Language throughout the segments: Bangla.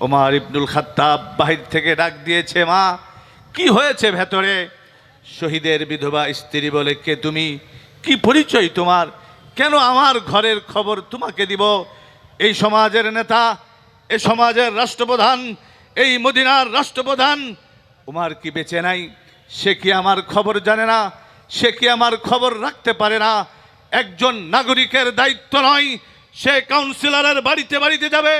ওমার ইবনুল খাত্তাব বাহির থেকে ডাক দিয়েছে, মা, কি হয়েছে ভেতরে? শহীদের বিধবা স্ত্রী বলে, কে তুমি? কি পরিচয় তোমার? কেন আমার ঘরের খবর তোমাকে দিব? এই সমাজের নেতা, এ সমাজের রাষ্ট্রপ্রধান, এই মদিনার রাষ্ট্রপ্রধান উমার কি বেঁচে নাই? সে কি আমার খবর জানে না? সে কি আমার খবর রাখতে পারে না? একজন নাগরিকের দায়িত্ব নয়, সে কাউন্সিলরের বাড়িতে বাড়িতে যাবে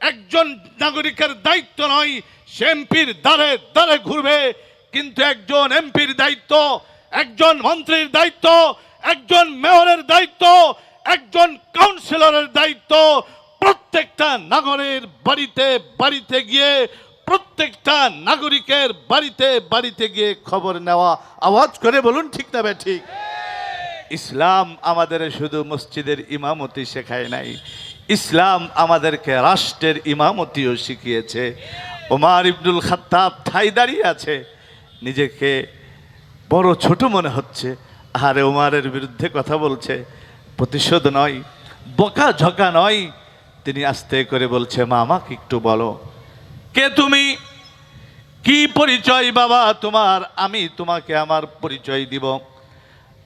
একজন নাগরিকের দায়িত্ব নয়, সে এমপির দ্বারে দ্বারে ঘুরবে, কিন্তু একজন এমপির দায়িত্ব, একজন মন্ত্রীর দায়িত্ব, একজন মেয়রের দায়িত্ব, একজন কাউন্সিলরের দায়িত্ব। প্রত্যেকটা নাগরের বাড়িতে বাড়িতে গিয়ে, প্রত্যেকটা নাগরিকের বাড়িতে বাড়িতে গিয়ে খবর নেওয়া। আওয়াজ করে বলুন, ঠিক না ঠিক? ইসলাম আমাদের শুধু মসজিদের ইমামতি শেখায় নাই ইসলাম আমাদেরকে রাষ্ট্রের ইমামতিও শিখিয়েছে। ওমার ইবনুল খাত্তাব ঠাই দাঁড়িয়ে আছে। নিজেকে বড় ছোট মনে হচ্ছে। আরে ওমারের বিরুদ্ধে কথা বলছে। প্রতিশোধ নয়, বকা ঝকা নয়। তিনি আস্তে করে বলছে, মা, আমাকে একটু বলো, কে তুমি? কি পরিচয় বাবা তোমার? আমি তোমাকে আমার পরিচয় দিব।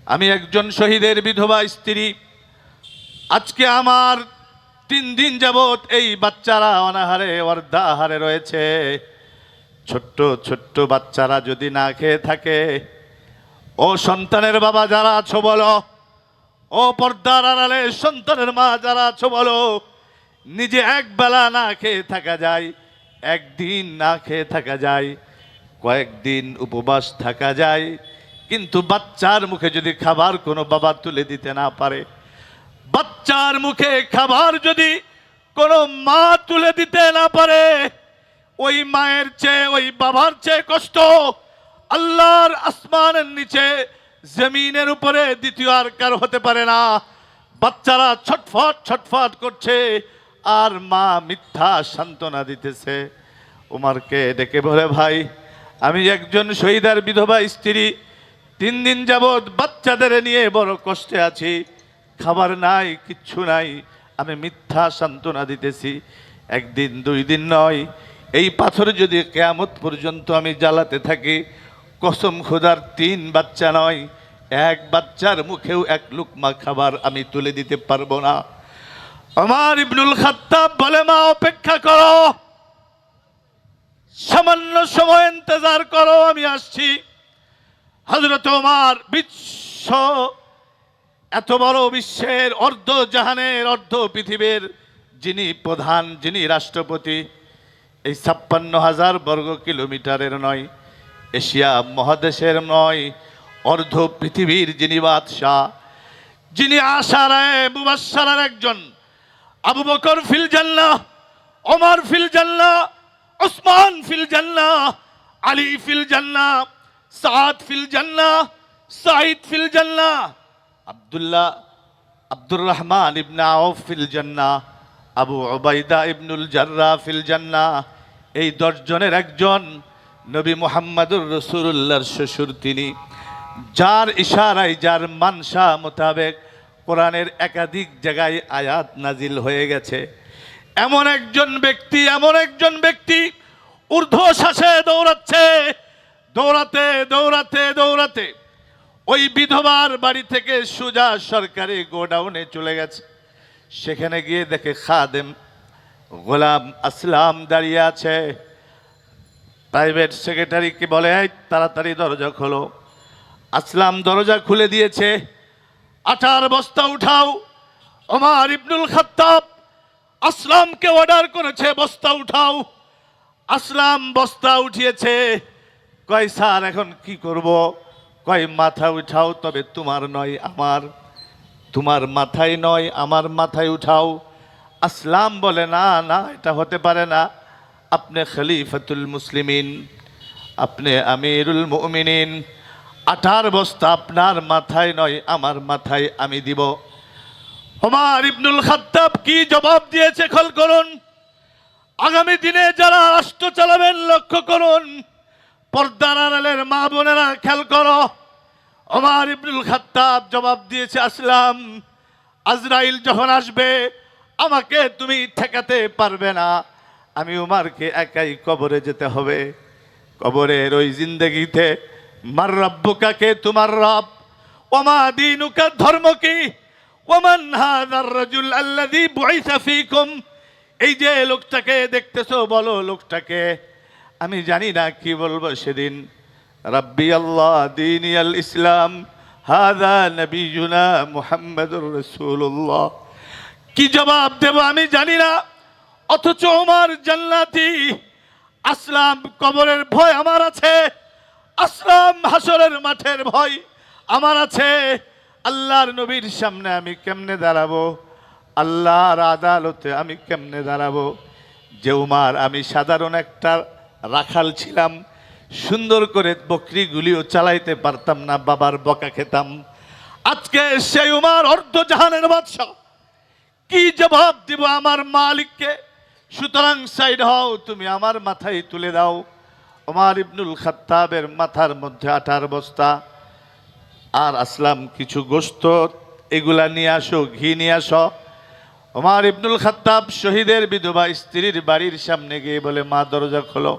আমি একজন শহীদের বিধবা স্ত্রী। আজকে আমার তিন দিন যাবৎ এই বাচ্চারা অনাহারে, অর্ধাহারে রয়েছে। ছোট্ট ছোট্ট বাচ্চারা যদি না খেয়ে থাকে, ও সন্তানের বাবা যারা আছো বলো, ও পর্দার আড়ালে সন্তানের মা যারা আছো বলো, নিজে এক বেলা না খেয়ে থাকা যায়, একদিন না খেয়ে থাকা যায়, কয়েকদিন উপবাস থাকা যায়, কিন্তু বাচ্চার মুখে যদি খাবার কোনো বাবা তুলে দিতে না পারে বাচ্চার মুখে খাবার যদি কোনো মা তুলে দিতে না পারে, ওই মায়ের চেয়ে, ওই বাবার চেয়ে কষ্ট। আল্লাহর আসমানের নিচে, জমিনের উপরে দ্বিতীয় আর কার হতে পারে না। বাচ্চারা ছটফট ছটফট করছে, আর মা মিথ্যা সান্ত্বনা দিতেছে। উমারকে ডেকে বলে, ভাই, আমি একজন শহীদার বিধবা স্ত্রী, তিন দিন যাবৎ বাচ্চাদের নিয়ে বড় কষ্টে আছি। খাবার নাই, কিচ্ছু নাই। আমি মিথ্যা সান্ত্বনা দিতেছি। একদিন, দুই দিন নয়। এই পাথর যদি কেয়ামত পর্যন্ত আমি জ্বালাতে থাকি, কসম খোদার তিন বাচ্চা নয়, এক বাচ্চার মুখেও এক লুকমা খাবার আমি তুলে দিতে পারব না। আমার ইবনুল খাত্তাব বলে, মা, অপেক্ষা করো। সামান্য সময় ইন্তজার করো, আমি আসছি। হজরত আমার বিশ্ব এত বড় বিশ্বের অর্ধ জাহানের, অর্ধ পৃথিবীর যিনি প্রধান, যিনি রাষ্ট্রপতি, এই ছাপ্পান্ন হাজার বর্গ কিলোমিটারের নয়, এশিয়া মহাদেশের নয়, অর্ধ পৃথিবীর যিনি বাদশাহ, যিনি আশারায় মুবাসারার একজন, আবু বকর ফিল জান্নাহ, ওমর ফিল জান্নাহ, ওসমান ফিল আলী ফিল সাদ ফিল সাইদ ফিল জান্নাহ আব্দুল্লাহ আব্দুর রহমান ইবনা ফিল আবু ওবাইদা ইবনুল জাররা ফিল জান্নাহ। এই দশজনের একজন নবী মোহাম্মদুর রসুল্লাহর শ্বশুর তিনি। যার ইশারায়, যার মানসা মোতাবেক কোরআনের একাধিক জায়গায় আয়াত নাজিল হয়ে গেছে। এমন একজন ব্যক্তি, এমন একজন ব্যক্তি ঊর্ধ্ব শ্বাসে দৌড়াচ্ছে, দৌড়াতে দৌড়াতে দৌড়াতে। ওই বিধবার বাড়ি থেকে সুজা সরকারি গোডাউনে চলে গেছে। সেখানে গিয়ে দেখে খাদেম গোলাম আসলাম দাঁড়িয়ে আছে। প্রাইভেট সেক্রেটারিকে বলে "এই, তাড়াতাড়ি দরজা খোলো। আসলাম দরজা খুলে দিয়েছে। আটার বস্তা উঠাও ওমার ইবনুল খাত্তাব আসলামকে অর্ডার করেছে বস্তা উঠাও। আসলাম বস্তা উঠিয়েছে। কয় স্যার এখন কি করব? কয়, মাথা উঠাও, তবে তোমার নয় আমার। তোমার মাথায় নয়, আমার মাথায় উঠাও। আসলাম বলে, না না, এটা হতে পারে না। আপনি খলিফাতুল মুসলিমিন, আপনি আমিরুল মুমিনিন। আঠার বস্তা আপনার মাথায় নয়, আমার মাথায় আমি দিব। ওমার ইবনুল খাত্তাব কি জবাব দিয়েছে খল করুন। আগামী দিনে যারা রাষ্ট্র চালাবেন, লক্ষ্য করুন। পর্দার আড়ালের মা বোনেরা খেয়াল করো। ওমার ইবনুল খাত্তাব জবাব দিয়েছে, আসলাম। আজরাইল যখন আসবে, আমাকে তুমি ঠেকাতে পারবে না। আমি উমারকে একাই কবরে যেতে হবে। কবরের ওই জিন্দগিতে, মার রব্বুকাকে তোমার রব? ওমা দিনুকা ধর্ম কি? ওমান হাদার রাজুল আল্লাযী বুইসা ফীকুম? এই যে লোকটাকে দেখতেছো, বলো লোকটাকে। আমি জানি না কি বলব সেদিন। রাব্বি আল্লাহ, দিনী আল ইসলাম, হাদা নবীনা মুহাম্মদুর রসুল্লাহ কি জবাব দেব আমি জানি না, অথচ আমার জান্নাতি আসলাম কবরের ভয় আমার আছে, আসলাম হাসরের মাঠের ভয় আমার আছে। আল্লাহর নবীর সামনে আমি কেমনে দাঁড়াবো? আল্লাহর আদালতে আমি কেমনে দাঁড়াবো? যে উমার আমি সাধারণ একটা রাখাল ছিলাম। সুন্দর করে বকরিগুলিও চালাইতে পারতাম না, বাবার বকা খেতাম। আজকে সেই উমার অর্ধ জাহানের বাদশাহ। কি জবাব দিব আমার মালিককে? সুতরাং সাইড হও, তুমি আমার মাথায় তুলে দাও। ওমার ইবনুল খাত্তাবের মাথার মধ্যে আঠার বস্তা। আর আসলাম কিছু গোস্ত, এগুলা নিয়ে আসো, ঘি নিয়ে আসো। ওমার ইবনুল খাত্তাব শহীদের বিধবা স্ত্রীর বাড়ির সামনে গিয়ে বলে, মা, দরজা খোলো।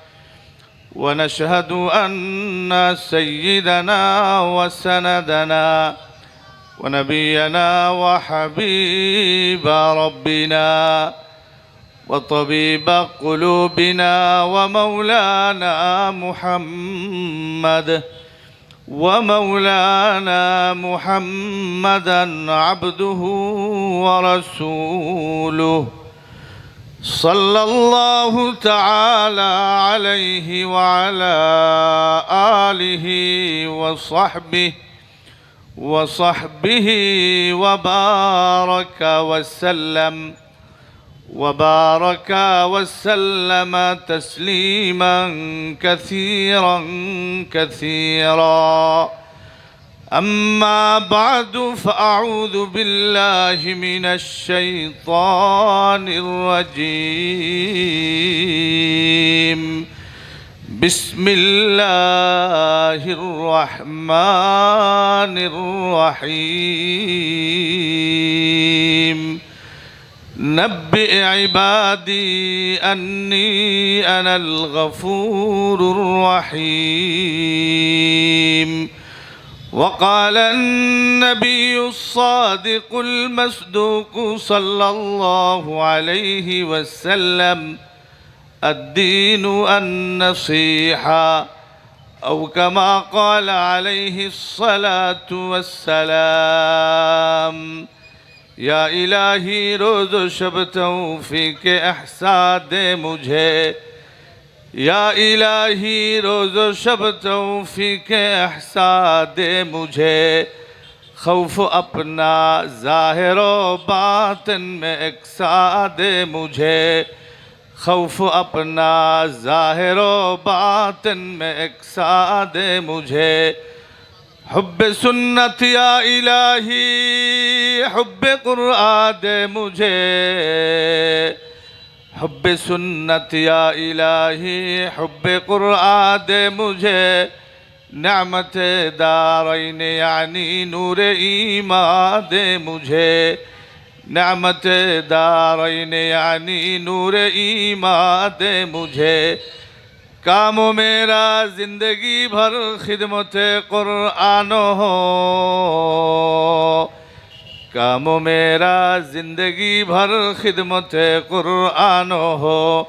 ونشهد أن سيدنا وسندنا ونبينا وحبيب ربنا وطبيب قلوبنا ومولانا محمد ومولانا محمدا عبده ورسوله صلى الله تعالى عليه وعلى آله وصحبه وصحبه وبارك وسلم وبارك وسلم تسليما كثيرا كثيرا أما بعد فأعوذ بالله من الشيطان الرجيم. بسم الله الرحمن الرحيم. نبئ عبادي أني أنا الغفور الرحيم. وقال النبي الصادق المصدوق صلى الله عليه وسلم الدين النصيحة أو كما قال عليه الصلاة والسلام يا إلهي روز شب توفيق إحساد مجھے یا الہی روز و شب توفیق احسا دے مجھے، خوف اپنا ظاہر و باطن میں اقسا دے مجھے، خوف اپنا ظاہر و باطن میں اقسا دے مجھے۔ حب سنت یا الہی، حب قرآن دے مجھے۔ حب سنت یا الہی حب قرآن دے مجھے نعمت دارین یعنی نور ایمان دے مجھے نعمت دارین یعنی نور ایمان دے مجھے کام و میرا زندگی بھر خدمت قرآن ہو کام میرا زندگی بھر خدمت قرآن ہو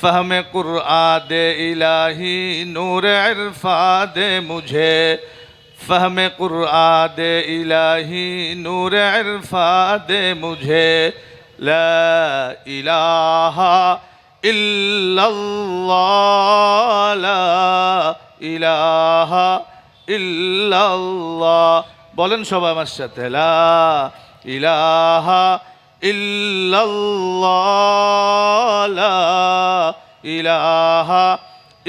فہم قرآن دے الہی نور عرفا دے مجھے فہم قرآن دے الہی نور عرفا دے مجھے لا الہ الا اللہ لا الہ الا اللہ বলেন সবাই আমার সাথে, লা ইলাহা ইল্লাল্লাহ, লা ইলাহা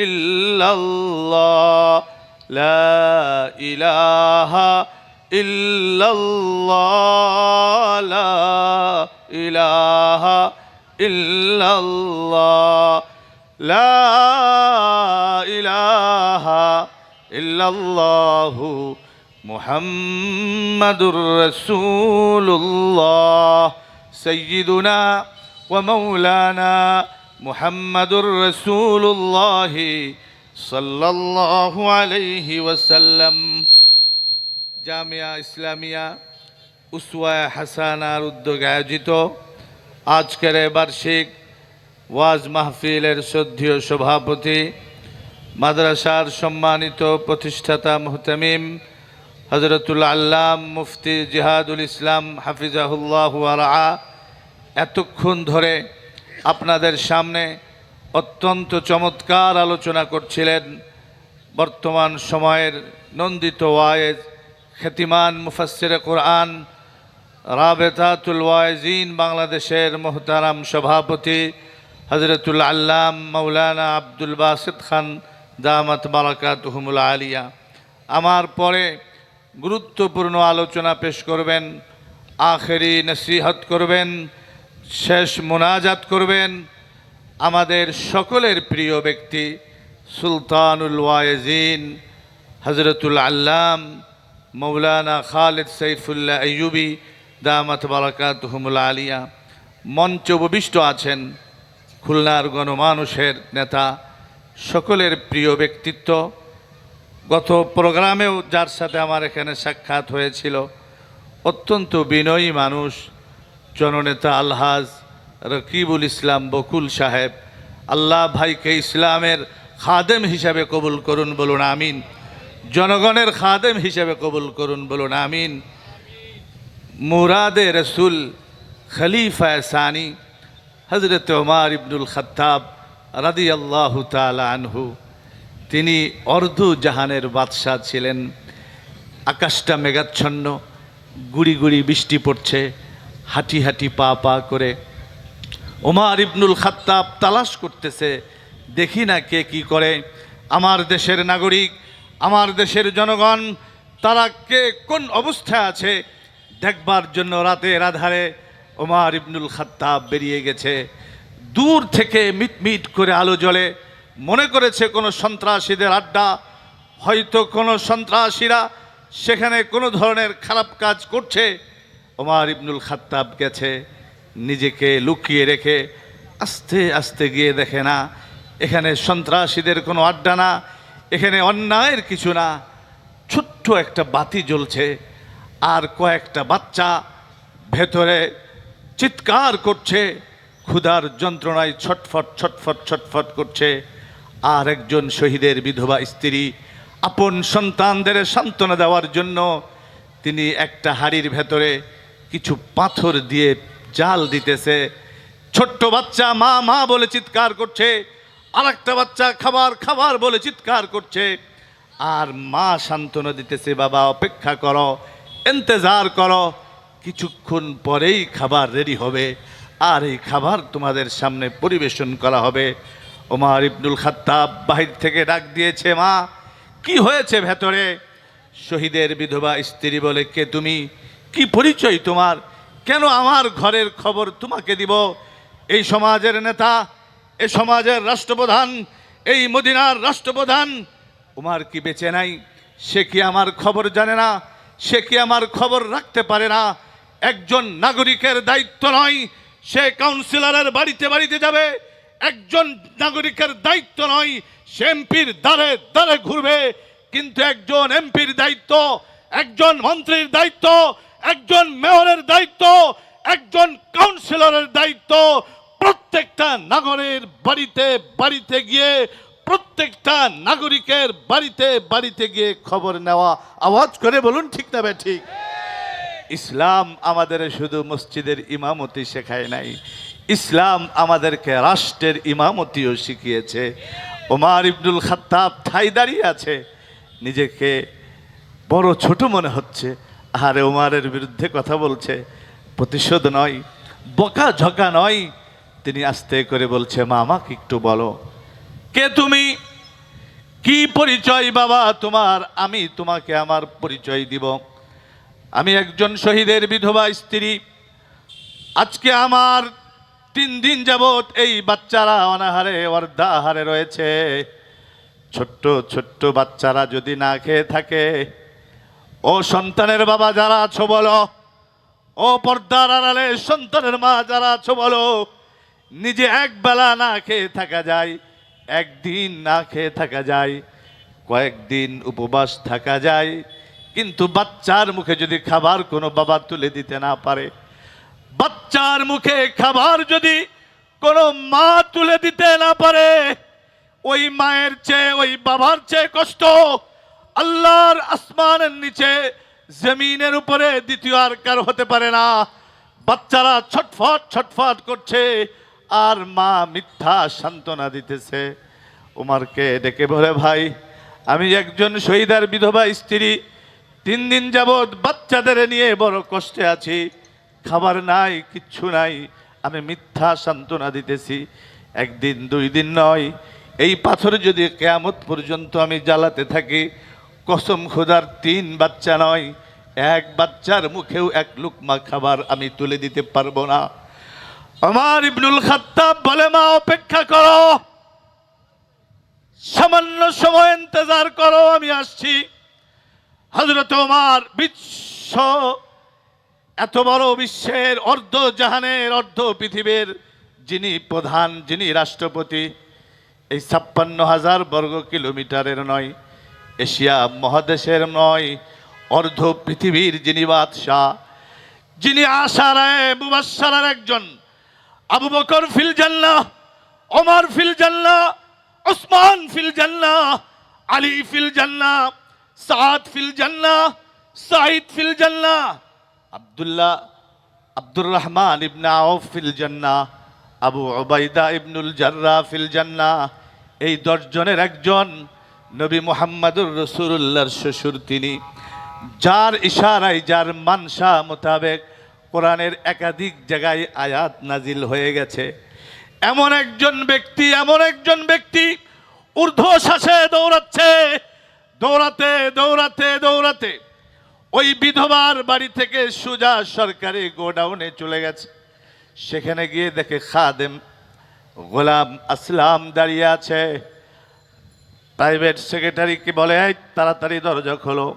ইল্লাল্লাহ, লা ইলাহা ইল্লাল্লাহ, লা ইলাহা ইল্লাল্লাহ, লা ইলাহা ইল্লাল্লাহু মুহাম্মাদুর রাসূলুল্লাহ, সাইয়্যিদুনা ওয়া মাওলানা মুহাম্মাদুর রাসূলুল্লাহ সাল্লাল্লাহু আলাইহি ওয়াসাল্লাম। জামিয়া ইসলামিয়া উসওয়া হাসানার উদ্যোগে আয়োজিত আজকের বার্ষিক ওয়াজ মাহফিলের শ্রদ্ধীয় সভাপতি, মাদ্রাসার সম্মানিত প্রতিষ্ঠাতা মুহতামিম হজরতুল আল্লাম মুফতি জিহাদুল ইসলাম হাফিজাহুল্লাহ আলা, এতক্ষণ ধরে আপনাদের সামনে অত্যন্ত চমৎকার আলোচনা করছিলেন বর্তমান সময়ের নন্দিত ওয়ায়েজ খ্যাতিমান মুফাসসির কোরআন রাবেতাতুল ওয়াইজিন বাংলাদেশের মোহতারাম সভাপতি হজরতুল আল্লাম মৌলানা আব্দুল বাসিদ খান দামাত বারাকাতুহুমুল আলিয়া। আমার পরে গুরুত্বপূর্ণ আলোচনা পেশ করবেন, আখেরি নসিহত করবেন, শেষ মোনাজাত করবেন আমাদের সকলের প্রিয় ব্যক্তি সুলতানুল ওয়াইজিন হজরতুল আল্লাম, মৌলানা খালিদ সৈফুল্লাহ আইয়ুবি, দামাত বারাকাতুহুমুল আলিয়া, মঞ্চ উপবিষ্ট আছেন খুলনার গণমানুষের নেতা, সকলের প্রিয় ব্যক্তিত্ব গত প্রোগ্রামেও যার সাথে আমার এখানে সাক্ষাৎ হয়েছিল, অত্যন্ত বিনয়ী মানুষ, জননেতা আলহাজ রকিবুল ইসলাম বকুল সাহেব। আল্লাহ ভাইকে ইসলামের খাদেম হিসাবে কবুল করুন বলুন, আমিন। জনগণের খাদেম হিসাবে কবুল করুন বলুন, আমিন। মুরাদে রসুল খলিফা সানি হজরত ওমার ইবনুল খত্তাব রাদি আল্লাহ আনহু। তিনি অর্ধ জাহানের বাদশাহ ছিলেন। আকাশটা মেঘাচ্ছন্ন, গুড়ি গুড়ি বৃষ্টি পড়ছে, হাঁটি হাঁটি পা পা করে। ওমার ইবনুল খাত্তাব তালাশ করতেছে, দেখি না কে কি করে। আমার দেশের নাগরিক, আমার দেশের জনগণ, তারা কে, কোন অবস্থায় আছে? দেখবার জন্য রাতের আধারে ওমার ইবনুল খাত্তাব বেরিয়ে গেছে। দূর থেকে মিটমিট করে আলো জ্বলে মনে করেছে কোনো সন্ত্রাসীদের আড্ডা, হয়তো কোনো সন্ত্রাসীরা সেখানে কোনো ধরনের খারাপ কাজ করছে। ওমার ইবনুল খাত্তাব গেছে, নিজেকে লুকিয়ে রেখে আস্তে আস্তে গিয়ে দেখে, না, এখানে সন্ত্রাসীদের কোনো আড্ডা না, এখানে অন্যায়ের কিছু না। ছোট্ট একটা বাতি জ্বলছে, আর কয়েকটা বাচ্চা ভেতরে চিৎকার করছে, ক্ষুধার যন্ত্রণায় ছটফট ছটফট ছটফট করছে। আর একজন শহীদের বিধবা স্ত্রী আপন সন্তানদের সান্ত্বনা দেওয়ার জন্য তিনি একটা হাড়ির ভেতরে কিছু পাথর দিয়ে জাল দিতেছে। ছোট্ট বাচ্চা মা মা বলে চিৎকার করছে আর একটা বাচ্চা খাবার খাবার বলে চিৎকার করছে। আর মা সান্ত্বনা দিতেছে, বাবা, অপেক্ষা করো এন্তেজার করো, কিছুক্ষণ পরেই খাবার রেডি হবে। আর এই খাবার তোমাদের সামনে পরিবেশন করা হবে। ওমার ইবনুল খাত্তাব বাহির থেকে ডাক দিয়েছে, মা, কি হয়েছে ভেতরে? শহীদের বিধবা স্ত্রী বলে, কে তুমি? কি পরিচয় তোমার? কেন আমার ঘরের খবর তোমাকে দিব? এই সমাজের নেতা এই সমাজের রাষ্ট্রপ্রধান, এই মদিনার রাষ্ট্রপ্রধান, উমার কি বেঁচে নাই? সে কি আমার খবর জানে না? সে কি আমার খবর রাখতে পারে না? একজন নাগরিকের দায়িত্ব নয়, সে কাউন্সিলরের বাড়িতে বাড়িতে যাবে একজন নাগরিকের দায়িত্ব নয়, সে এমপির দ্বারে দ্বারে ঘুরবে, কিন্তু একজন এমপির দায়িত্ব, একজন মন্ত্রীর দায়িত্ব, একজন মেয়রের দায়িত্ব, একজন কাউন্সিলরের দায়িত্ব, প্রত্যেকটা নাগরের বাড়িতে বাড়িতে গিয়ে, প্রত্যেকটা নাগরিকের বাড়িতে বাড়িতে গিয়ে খবর নেওয়া। আওয়াজ করে বলুন, ঠিক না ঠিক? ইসলাম আমাদের শুধু মসজিদের ইমামতি শেখায় নাই ইসলাম আমাদেরকে রাষ্ট্রের ইমামতিও শিখিয়েছে। ওমার ইবনুল খাত্তাব ঠাই দাঁড়িয়ে আছে। নিজেকে বড় ছোট মনে হচ্ছে। আরে ওমারের বিরুদ্ধে কথা বলছে। প্রতিশোধ নয়, বকা ঝকা নয়। তিনি আস্তে করে বলছে, মা, আমাকে একটু বলো, কে তুমি? কি পরিচয় বাবা তোমার? আমি তোমাকে আমার পরিচয় দিব। আমি একজন শহীদের বিধবা স্ত্রী। আজকে আমার তিন দিন যাবৎ এই বাচ্চারা অনাহারে, অর্ধাহারে রয়েছে। ছোট্ট ছোট্ট বাচ্চারা যদি না খেয়ে থাকে, ও সন্তানের বাবা যারা আছো বলো, ও পর্দার আড়ালে সন্তানের মা যারা আছো বলো, নিজে এক বেলা না খেয়ে থাকা যায়, একদিন না খেয়ে থাকা যায়, কয়েকদিন উপবাস থাকা যায়, কিন্তু বাচ্চার মুখে যদি খাবার কোনো বাবা তুলে দিতে না পারে বাচ্চার মুখে খাবার যদি কোনো মা তুলে দিতে না পারে, ওই মায়ের চেয়ে, ওই বাবার চেয়ে কষ্ট। আল্লাহর আসমানের নিচে, জমিনের উপরে দ্বিতীয় আর কার হতে পারে না। বাচ্চারা ছটফট ছটফট করছে, আর মা মিথ্যা সান্ত্বনা দিতেছে। উমারকে ডেকে বলে, ভাই, আমি একজন শহীদার বিধবা স্ত্রী। তিন দিন যাবৎ বাচ্চাদের নিয়ে বড় কষ্টে আছি। খাবার নাই, কিচ্ছু নাই। আমি মিথ্যা সান্ত্বনা দিতেছি। একদিন, দুই দিন নয়। এই পাথর যদি কেয়ামত পর্যন্ত আমি জ্বালাতে থাকি, কসম খোদার তিন বাচ্চা নয়, এক বাচ্চার মুখেও এক লুকমা খাবার আমি তুলে দিতে পারব না। আমার ইবনুল খাত্তাব বলে, মা, অপেক্ষা করো। সামান্য সময় ইন্তজার করো, আমি আসছি। হজরত আমার বিশ্ব এত বড় বিশ্বের অর্ধ জাহানের, অর্ধ পৃথিবীর যিনি প্রধান, যিনি রাষ্ট্রপতি, এই ছাপ্পান্ন হাজার বর্গ কিলোমিটারের নয়, এশিয়া মহাদেশের নয়, অর্ধ পৃথিবীর যিনি বাদশাহ, যিনি আশারায় মুবাসারার একজন, আবু বকর ফিল জান্নাহ, ওমর ফিল জান্নাহ, ওসমান ফিল জান্নাহ, আলী ফিল জান্নাহ, সাদ ফিল জান্নাহ সাইদ ফিল জান্নাহ আব্দুল্লাহ আব্দুর রহমান ইবনা আউফ ফিল জান্নাহ আবু ওবাইদা ইবনুল জাররা ফিল জান্নাহ এই দশজনের একজন নবী মোহাম্মদুর রসুল্লাহর শ্বশুর তিনি। যার ইশারায়, যার মানসা মোতাবেক কোরআনের একাধিক জায়গায় আয়াত নাজিল হয়ে গেছে। এমন একজন ব্যক্তি, এমন একজন ব্যক্তি ঊর্ধ্ব শ্বাসে দৌড়াচ্ছে, দৌড়াতে দৌড়াতে দৌড়াতে। ওই বিধবার বাড়ি থেকে সুজা সরকারি গোডাউনে চলে গেছে। সেখানে গিয়ে দেখে খাদেম গোলাম আসলাম দাঁড়িয়ে আছে। প্রাইভেট সেক্রেটারিকে বলে "এই, তাড়াতাড়ি দরজা খোলো।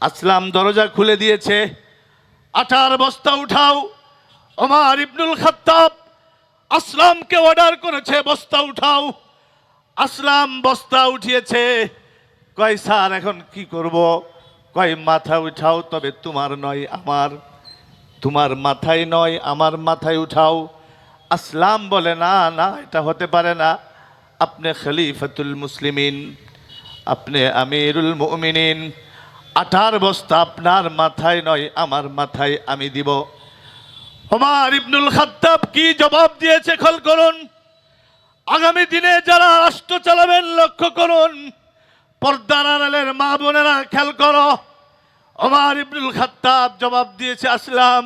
আসলাম দরজা খুলে দিয়েছে। আটার বস্তা উঠাও। ওমার ইবনুল খাত্তাব আসলামকে অর্ডার করেছে বস্তা উঠাও। আসলাম বস্তা উঠিয়েছে। কয় স্যার এখন কি করব? কয়, মাথা উঠাও, তবে তোমার নয় আমার। তোমার মাথায় নয়, আমার মাথায় উঠাও। আসলাম বলে, না না, এটা হতে পারে না। আপনি খলিফাতুল মুসলিমিন, আপনি আমিরুল মুমিনিন। আঠার বস্তা আপনার মাথায় নয়, আমার মাথায় আমি দিব। ওমার ইবনুল খাত্তাব কি জবাব দিয়েছে খল করুন। আগামী দিনে যারা রাষ্ট্র চালাবেন, লক্ষ্য করুন, পর্দার আড়ালের মা বোনেরা খেয়াল করো। ওমার ইবনুল খাত্তাব জবাব দিয়েছে, আসলাম।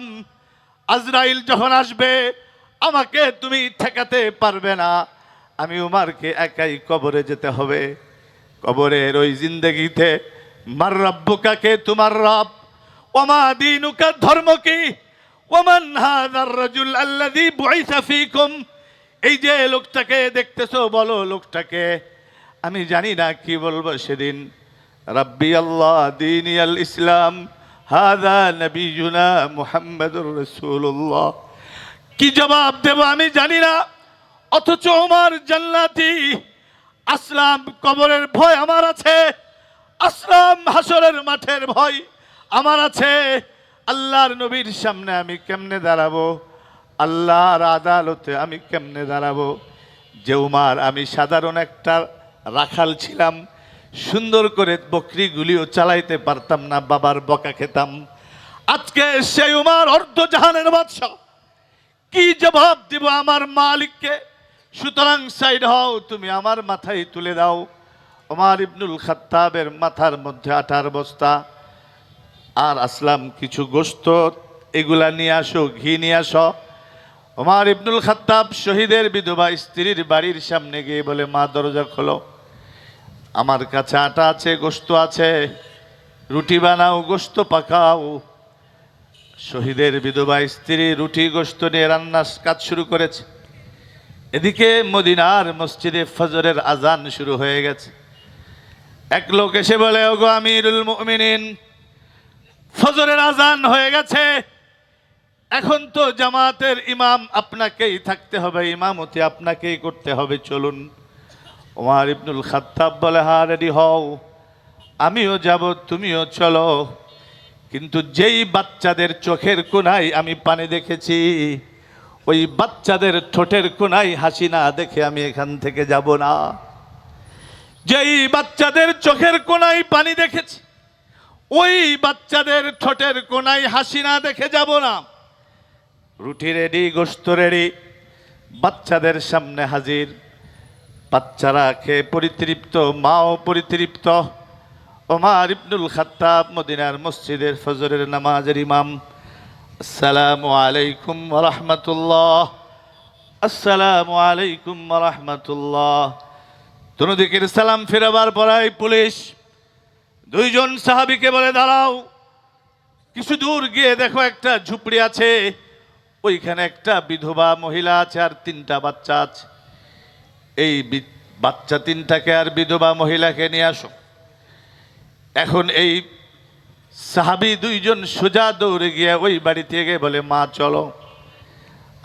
আজরাইল যখন আসবে, আমাকে তুমি ঠেকাতে পারবে না। আমি উমারকে একাই কবরে যেতে হবে। কবরের ওই জিন্দগিতে, মার রব্বুকাকে তোমার রব? ওমা দিনুকা ধর্ম কি? ওমান হাদার রাজুল আল্লাযী বুইসা ফীকুম? এই যে লোকটাকে দেখতেছো, বলো লোকটাকে। আমি জানি না কি বলব সেদিন। রাব্বি আল্লাহ দিনী আল ইসলাম, হাদা নবীনা মুহাম্মদুর রাসূলুল্লাহ। কি জবাব দেব আমি জানি না, অথচ আমার জান্নাতি, আসলাম কবরের ভয় আমার আছে, আসলাম হাসরের মাঠের ভয় আমার আছে। আল্লাহর নবীর সামনে আমি কেমনে দাঁড়াবো? আল্লাহর আদালতে আমি কেমনে দাঁড়াবো? যে উমার, আমি সাধারণ একটা রাখাল ছিলাম সুন্দর করে বকরিগুলিও চালাইতে পারতাম না, বাবার বকা খেতাম। আজকে সেই উমার অর্ধ জাহানের বাদশাহ। কি জবাব দিব আমার মালিককে? সুতরাং সাইড হও, তুমি আমার মাথায় তুলে দাও। ওমার ইবনুল খাত্তাবের মাথার মধ্যে আঠার বস্তা। আর আসলাম কিছু গোস্ত এগুলা নিয়ে আসো, ঘি নিয়ে আসো। ওমার ইবনুল খাত্তাব শহীদের বিধবা স্ত্রীর বাড়ির সামনে গিয়ে বলে, মা, দরজা খোলো। আমার কাছে আটা আছে, গোস্ত আছে। রুটি বানাও, গোস্ত পাকাও। শহীদের বিধবা স্ত্রী রুটি, গোস্ত নিয়ে রান্নার কাজ শুরু করেছে। এদিকে মদিনার মসজিদে ফজরের আজান শুরু হয়ে গেছে। এক লোক এসে বলে, ওগো আমিরুল মুমিনিন, ফজরের আজান হয়ে গেছে। এখন তো জামাতের ইমাম আপনাকেই থাকতে হবে, ইমামতি আপনাকেই করতে হবে। চলুন ওমার ইবনুল খাত্তাব বলে, হা, রেডি হও। আমিও যাব, তুমিও চলো। কিন্তু যেই বাচ্চাদের চোখের কোনায় আমি পানি দেখেছি, ওই বাচ্চাদের ঠোঁটের কোনায় হাসি না দেখে আমি এখান থেকে যাব না। যেই বাচ্চাদের চোখের কোনায় পানি দেখেছি, ওই বাচ্চাদের ঠোঁটের কোনায় হাসি না দেখে যাব না। রুটি রেডি গোস্ত রেডি। বাচ্চাদের সামনে হাজির। বাচ্চারা খেয়ে পরিতৃপ্ত, মাও পরিতৃপ্ত। ওমার ইবনুল খাত্তাব মদিনার মসজিদের ফজরের নামাজের ইমাম। আসসালামু আলাইকুম রহমতুল্লাহ আসসালামু আলাইকুম রহমতুল্লাহ দিকের সালাম ফেরাবার পরাই পুলিশ। দুইজন সাহাবিকে বলে, দাঁড়াও, কিছু দূর গিয়ে দেখো, একটা ঝুপড়ি আছে। ওইখানে একটা বিধবা মহিলা আছে আর তিনটা বাচ্চা আছে। এই বাচ্চা তিনটাকে আর বিধবা মহিলাকে নিয়ে আসো। এখন এই সাহাবি দুইজন সোজা দৌড়ে গিয়ে ওই বাড়ি থেকে বলে, মা, চলো।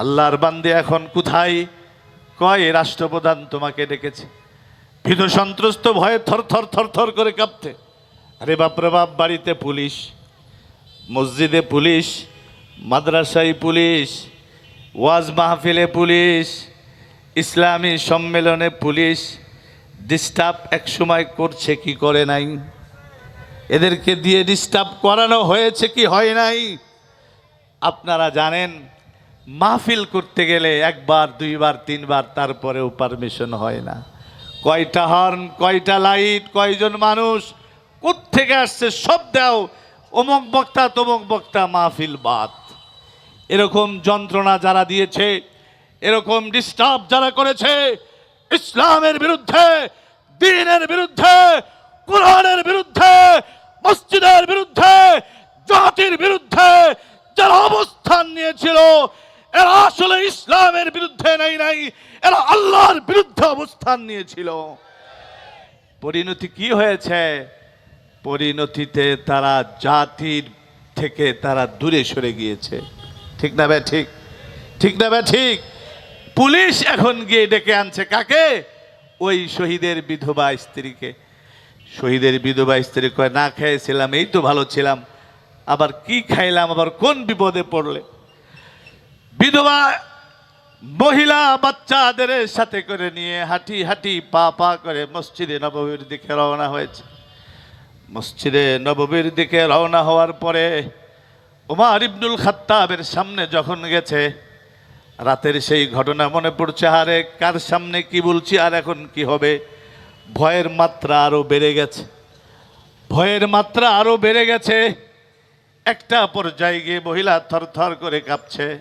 আল্লাহর বান্দে এখন কোথায়? কয় রাষ্ট্রপ্রধান তোমাকে ডেকেছে। ভীত সন্ত্রস্ত ভয়ে থর থর থর থর করে কাঁপতে। আরে বাপরে বাপ, বাড়িতে পুলিশ, মসজিদে পুলিশ, মাদ্রাসায় পুলিশ, ওয়াজ মাহফিলে পুলিশ ইসলামী সম্মেলনে পুলিশ ডিস্টার্ব একসময় করছে, কি করে নাই? এদেরকে দিয়ে ডিস্টার্ব করানো হয়েছে কি হয় নাই? আপনারা জানেন, মাহফিল করতে গেলে একবার, দুইবার, তিনবার তারপরেও পারমিশন হয় না। কয়টা হর্ন কয়টা লাইট কয়জন মানুষ কোত্থেকে আসছে সব দাও। অমুক বক্তা, তমুক বক্তা মাহফিল বাদ। এরকম যন্ত্রণা যারা দিয়েছে এরকম ডিস্টার্ব যারা করেছে, ইসলামের বিরুদ্ধে, দিনের বিরুদ্ধে, কোরআনের বিরুদ্ধে, মসজিদের বিরুদ্ধে, জাতির বিরুদ্ধে যারা অবস্থান নিয়েছিল, এরা আসলে ইসলামের বিরুদ্ধে নাই নাই, এরা আল্লাহর বিরুদ্ধে অবস্থান নিয়েছিল। পরিণতি কি হয়েছে? পরিণতিতে তারা জাতির থেকে তারা দূরে সরে গিয়েছে। ঠিক না ভাই? ঠিক। ঠিক না ভাই? ঠিক। পুলিশ এখন গিয়ে ডেকে আনছে। কাকে? ওই শহীদের বিধবা স্ত্রীকে। শহীদের বিধবা স্ত্রী কয়, না খেয়েছিলাম, এই তো ভালো ছিলাম। আবার কি খাইলাম, আবার কোন বিপদে পড়লে? বিধবা মহিলা বাচ্চাদের সাথে করে নিয়ে হাঁটি হাঁটি পা পা করে মসজিদে নববীর দিকে রওনা হয়েছে। মসজিদে নববীর দিকে রওনা হওয়ার পরে উমার ইবনুল খাত্তাবের সামনে যখন গেছে রাতের সেই ঘটনা মনে পড়ছে, আরে কার সামনে কি বলছি, আর এখন কি হবে? ভয়ের মাত্রা আরও বেড়ে গেছে। ভয়ের মাত্রা আরও বেড়ে গেছে। একটা পর্যায়ে গিয়ে মহিলা থরথর করে কাঁপছে।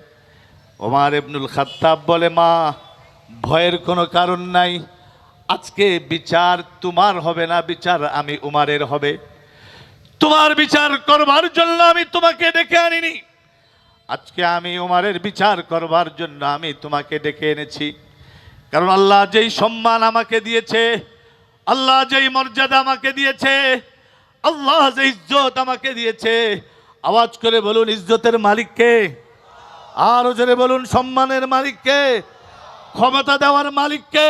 ওমার ইবনুল খাত্তাব বলে, মা, ভয়ের কোনো কারণ নাই। আজকে বিচার তোমার হবে না, বিচার আমি উমারের হবে। তোমার বিচার করবার জন্য আমি তোমাকে ডেকে আনিনি। আজকে আমি উমারের বিচার করবার জন্য আমি তোমাকে ডেকে এনেছি। কারণ আল্লাহ যেই সম্মান আমাকে দিয়েছে, আল্লাহ যেই মর্যাদা আমাকে দিয়েছে, আল্লাহ যে ইজ্জত আমাকে দিয়েছে, আওয়াজ করে বলুন ইজ্জতের মালিককে, আরও জোরে বলুন সম্মানের মালিককে, ক্ষমতা দেওয়ার মালিককে,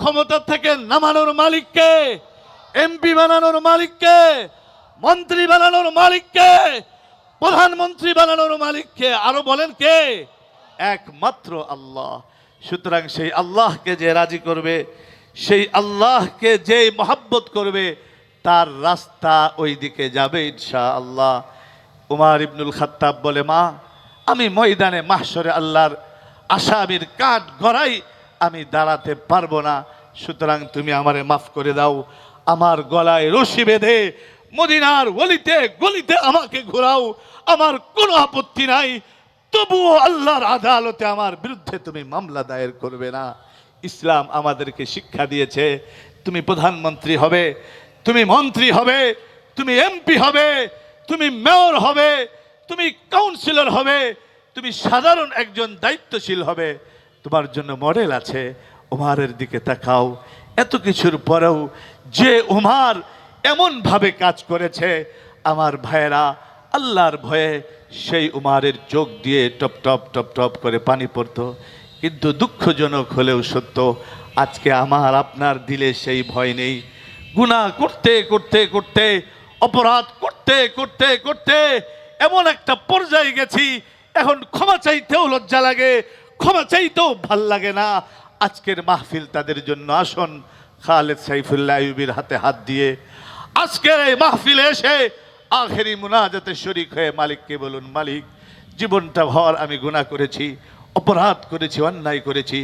ক্ষমতা থেকে নামানোর মালিককে, এমপি বানানোর মালিককে, মন্ত্রী বানানোর মালিককে প্রধানমন্ত্রী বানানোর মালিককে আরও বলেন কে? একমাত্র আল্লাহ। সুতরাং সেই আল্লাহকে যে রাজি করবে, সেই আল্লাহকে যে মহাব্বত করবে, তার রাস্তা ওই দিকে যাবে ইনশা আল্লাহ উমার ইবনুল খাত্তাব বলে, মা, আমি ময়দানে মাহসরে আল্লাহর আসামির কাঠ গড়াই আমি দাঁড়াতে পারব না। সুতরাং তুমি আমারে মাফ করে দাও। আমার গলায় রশি বেঁধে মদিনার গলিতে গলিতে আমাকে ঘোরাও, আমার কোনো আপত্তি নাই। তবুও আল্লাহর আদালতে আমার বিরুদ্ধে তুমি মামলা দায়ের করবে না। ইসলাম আমাদেরকে শিক্ষা দিয়েছে, তুমি প্রধানমন্ত্রী হবে, তুমি মন্ত্রী হবে, তুমি এমপি হবে, তুমি মেয়র হবে, তুমি কাউন্সিলর হবে, তুমি সাধারণ একজন দায়িত্বশীল হবে। তোমার জন্য মডেল আছে, ওমারের দিকে তাকাও। এত কিছুর পরেও যে উমার এমনভাবে কাজ করেছে, আমার ভাইয়েরা, আল্লাহর ভয়ে সেই উমারের চোখ দিয়ে টপ টপ টপ টপ করে পানি পড়তো। কিন্তু দুঃখজনক হলেও সত্য, আজকে আমার, আপনার দিলে সেই ভয় নেই। গুনাহ করতে করতে করতে, অপরাধ করতে করতে করতে এমন একটা পর্যায়ে গেছি, এখন ক্ষমা চাইতেও লজ্জা লাগে, ক্ষমা চাইতেও ভালো লাগে না। আজকের মাহফিল তাদের জন্য আসন, খালেদ সাইফুল্লাহ হাতে হাত দিয়ে আজকের এই মাহফিলে এসে আখেরি মুনাজাতে শরিক হয়ে মালিককে বলুন, মালিক, জীবনটা ভর আমি গুনাহ করেছি, অপরাধ করেছি, অন্যায় করেছি,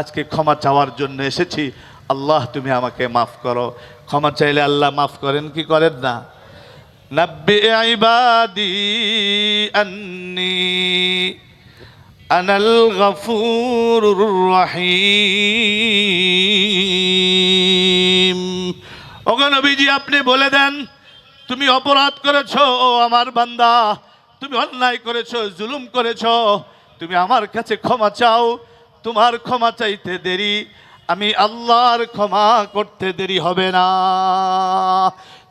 আজকে ক্ষমা চাওয়ার জন্য এসেছি। আল্লাহ, তুমি আমাকে মাফ করো। ক্ষমা চাইলে আল্লাহ মাফ করেন, কি করেন না? নব্বে আন্নি আনাল গফুরুর রহিম। ওগো আপনি বলে দেন, তুমি অপরাধ করেছ, ও আমার বান্দা। তুমি অন্যায় করেছ, জুলুম করেছ। তুমি আমার কাছে ক্ষমা চাও, তোমার ক্ষমা চাইতে দেরি। আমি আল্লাহর ক্ষমা করতে দেরি হবে না।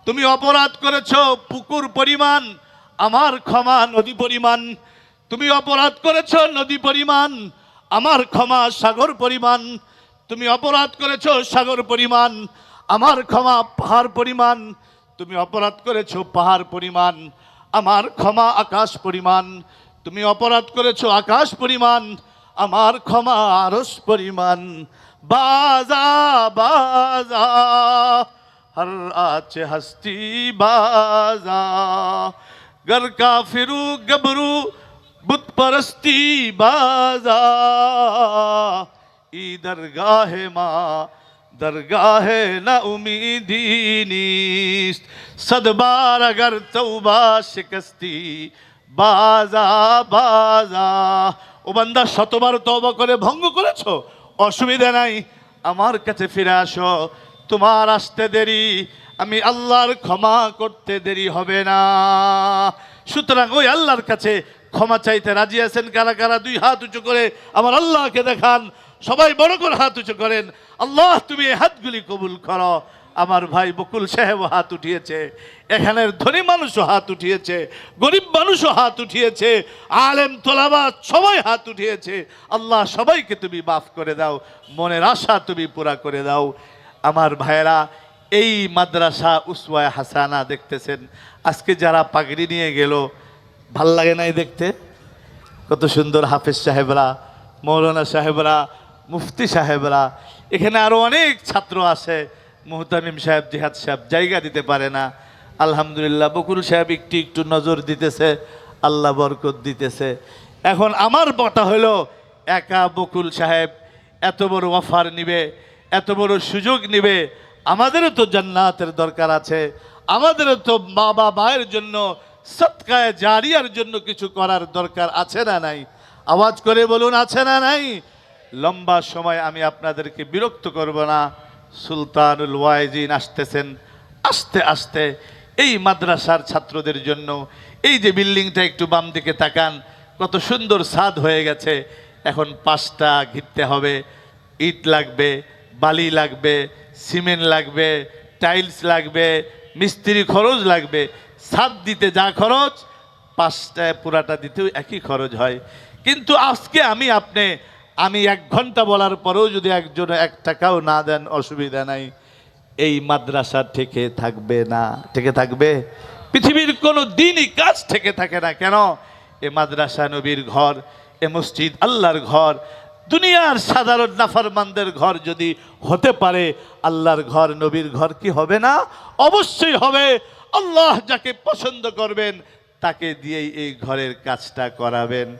তুমি অপরাধ করেছ, পুকুর পরিমাণ, আমার ক্ষমা নদী পরিমাণ। তুমি অপরাধ করেছ, নদী পরিমাণ, আমার ক্ষমা সাগর পরিমাণ। তুমি অপরাধ করেছ, সাগর পরিমাণ। আমার ক্ষমা পাহাড় পরিমাণ, তুমি অপরাধ করেছ পাহাড় পরিমাণ, আমার ক্ষমা আকাশ পরিমাণ, তুমি অপরাধ করেছ আকাশ পরিমাণ, আমার ক্ষমা আরস পরিমাণ। বাজা বাজা, হর আছে হস্তি, বাজা। گر ফিরু গবরু, বুত পরস্তি, বাজা। ای درگاہ মা درگاہ نا امیدی نیست صد بار اگر বাজা বাজা ও বান্দা, শতবার তবা করে ভঙ্গ করেছ? অসুবিধা নাই, আমার কাছে ফিরে আসো। তোমার আসতে দেরি, আমি আল্লাহর ক্ষমা করতে দেরি হবে না। সুতরাং ওই আল্লাহর কাছে ক্ষমা চাইতে রাজি আছেন কারা কারা? দুই হাত উঁচু করে আমার আল্লাহকে দেখান। সবাই বড় করে হাত উঁচু করেন। আল্লাহ, তুমি এই হাতগুলি কবুল করো। আমার ভাই বকুল সাহেব হাত উঠিয়েছে। এখানের ধনী মানুষও হাত উঠিয়েছে। গরিব মানুষও হাত উঠিয়েছে। আলেম, তোলাবা, সবাই হাত উঠিয়েছে। আল্লাহ, সবাইকে তুমি মাফ করে দাও। মনের আশা তুমি পুরা করে দাও। আমার ভাইয়েরা, এই মাদ্রাসা উসওয়ায় হাসানা দেখতেছেন। আজকে যারা পাগড়ি নিয়ে গেল, ভালো লাগে নাই দেখতে? কত সুন্দর হাফেজ সাহেবরা, মৌলানা সাহেবরা মুফতি সাহেবরা। এখানে আরও অনেক ছাত্র আছে। মুহতামিম সাহেব, জিহাদ সাহেব, জায়গা দিতে পারে না। আলহামদুলিল্লাহ, বকুল সাহেব একটু একটু নজর দিতেছে, আল্লাহ বরকত দিতেছে। এখন আমার বটা হলো, একা বকুল সাহেব এত বড় অফার নিবে, এত বড় সুযোগ নিবে। আমাদেরও তো জান্নাতের দরকার আছে। আমাদেরও তো মা বা মায়ের জন্য সৎকায়, জারিয়ার জন্য কিছু করার দরকার আছে না নাই? আওয়াজ করে বলুন, আছে না নাই? লম্বা সময় আমি আপনাদেরকে বিরক্ত করব না। সুলতানুল ওয়াইজিন আসতেছেন। আস্তে আস্তে এই মাদ্রাসার ছাত্রদের জন্য এই যে বিল্ডিংটা একটু বাম দিকে তাকান, কত সুন্দর স্বাদ হয়ে গেছে। এখন পাঁচটা ঘিরতে হবে। ইট লাগবে, বালি লাগবে, সিমেন্ট লাগবে, টাইলস লাগবে, মিস্ত্রি খরচ লাগবে। ছাদ দিতে যা খরচ, পাঁচটায় পুরাটা দিতেও একই খরচ হয়। কিন্তু আজকে আমি আপনি আমি এক ঘণ্টা বলার পরেও যদি একজন এক টাকাও না দেন, অসুবিধা নাই। এই মাদ্রাসা থেকে থাকবে না। থেকে থাকবে? পৃথিবীর কোনো দিনই কাজ থেকে থাকে না। কেন? এ মাদ্রাসা নবীর ঘর, এ মসজিদ আল্লাহর ঘর, দুনিয়ার সাধারণ নাফারমানদের ঘর যদি হতে পারে, আল্লাহর ঘর, নবীর ঘর কি হবে না? অবশ্যই হবে। আল্লাহ যাকে পছন্দ করবেন, তাকে দিয়েই এই ঘরের কাজটা করাবেন।